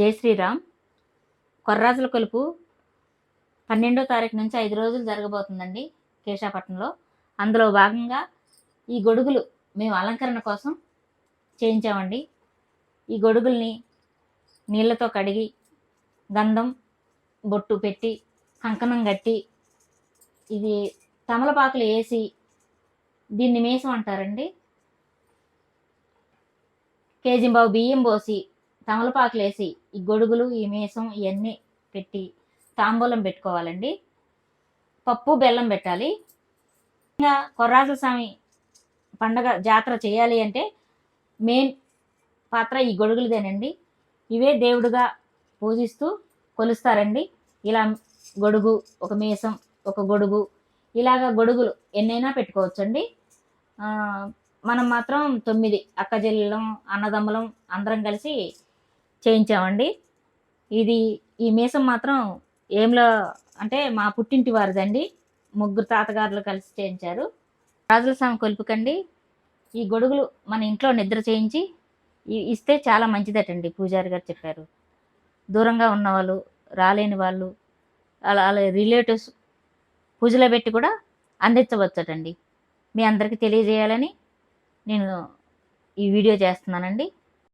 జై శ్రీరామ్. కొర్రాజుల కొలుపు పన్నెండో తారీఖు నుంచి ఐదు రోజులు జరగబోతుందండి కేశాపట్నంలో. అందులో భాగంగా ఈ గొడుగులు మేము అలంకరణ కోసం చేయించామండి. ఈ గొడుగుల్ని నీళ్ళతో కడిగి గంధం బొట్టు పెట్టి కంకణం కట్టి ఇది తమలపాకులు వేసి దీన్ని మేసం అంటారండి. కేజీ బావు బియ్యం పోసి తమలపాకులు వేసి ఈ గొడుగులు ఈ మేసం ఇవన్నీ పెట్టి తాంబూలం పెట్టుకోవాలండి. పప్పు బెల్లం పెట్టాలి. ఇంకా కొర్రాజుల స్వామి పండగ జాతర చేయాలి అంటే మెయిన్ పాత్ర ఈ గొడుగులదేనండి. ఇవే దేవుడుగా పూజిస్తూ కొలుస్తారండి. ఇలా గొడుగు ఒక మేసం ఒక గొడుగు ఇలాగ గొడుగులు ఎన్నైనా పెట్టుకోవచ్చండి. మనం మాత్రం తొమ్మిది అక్క చెల్లెలం అన్నదమ్ములం అందరం కలిసి చేయించామండి. ఇది ఈ మీసం మాత్రం ఏంలో అంటే మా పుట్టింటి వారిదండి. ముగ్గురు తాతగారులు కలిసి చేయించారు. రాజుల స్వామి కొలుపుకండి. ఈ గొడుగులు మన ఇంట్లో నిద్ర చేయించి ఇస్తే చాలా మంచిదటండి పూజారి గారు చెప్పారు. దూరంగా ఉన్నవాళ్ళు రాలేని వాళ్ళు అలా అలా రిలేటివ్స్ పూజలో పెట్టి కూడా అందించవచ్చటండి. మీ అందరికీ తెలియజేయాలని నేను ఈ వీడియో చేస్తున్నానండి.